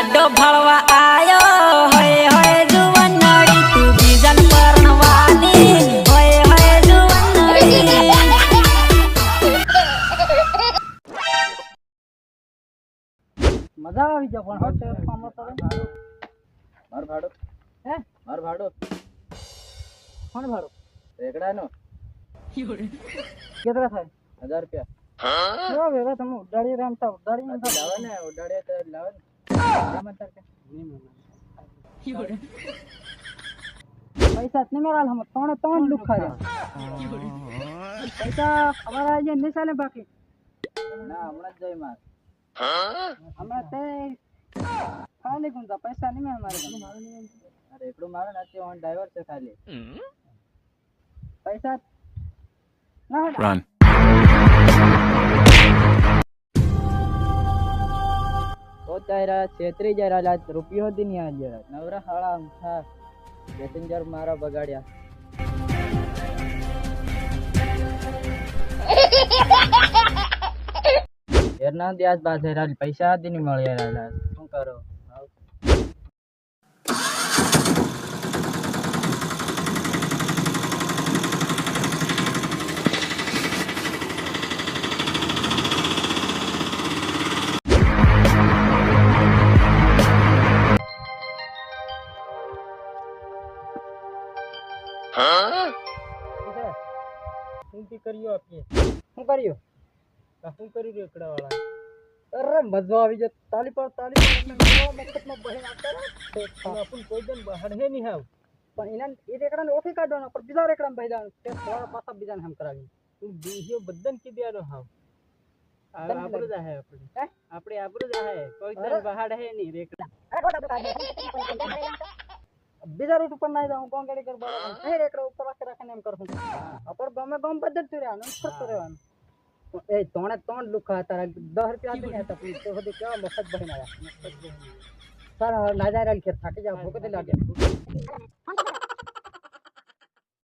લાડો ભળવા આયો. હોય હોય જુવનડી તું બીજન પરણવાની. હોય હોય જુવનડી મજા આવી જાય પણ હટ ફામો તો માર ભાડો. હે? માર ભાડો. કોણ ભાડું? રેકડાનો કેટલા થાય? હજાર રૂપિયા. કેવા વેલા તમે ઉડાડી રમતા ઉડાડી ને લાવે ને ઉડાડ્યા તો લાવે ને પૈસા નહીં મેળાલ હમ? ત્રણે ત્રણ લુખા જાય પૈસા અમારા આજે નહીં ચાલે બાકી ના હમણાં જ જઈ માર હમણાં તે ખાલી ગુંજા પૈસા નહીં મારે અરે રેકડું મારે ને અત્યારે ડ્રાઈવર છે ખાલી પૈસા ના હોય Run. છેત્રી જાય રાજા રૂપિયો હતી નહીં નવરા હાળા અમથા પેસેન્જર મારા બગાડ્યા. એરના દિવસ બાદ હેરાલ પૈસા હતી નહીં મળ્યા શું કરો? શું કી કર્યો આપીએ શું કર્યું? શું કર્યું રેકડા વાળા અરે મજા આવી જાય તાલી પર તાલી પર મફતમાં બહેન આપતા આપણ કોઈ જણ બહાર હે નહીં હાવ પણ એના એ રેકડાને ઓળખી કાઢવાના પણ બીજા રેકડાને બહી દેવાનું તે થોડા પાછા બીજાને હમ કરાવી. તું બીજો બધાને કીધી હાવ. આપણું જ હે આપણે. આપણે આપણું જ હે કોઈ જણ બહાર હે નહીં રેકડા. બીજા રૂટ ઉપર ના જાઉં કોણ ગાડી કર બરાબર એ રેકડા ઉપર રાખી રાખીને એમ કરું આપણ ગમે ગમ બદલતું રહેવાનું ફરતું રહેવાનું. એ ત્રણે ત્રણ લુખા તારા દસ રૂપિયા આપીને હતા પણ તો બધું કેવા મફત બહીને આવ્યા. સર નાજારા ખેર થાકી જાવ ભૂખ લાગે.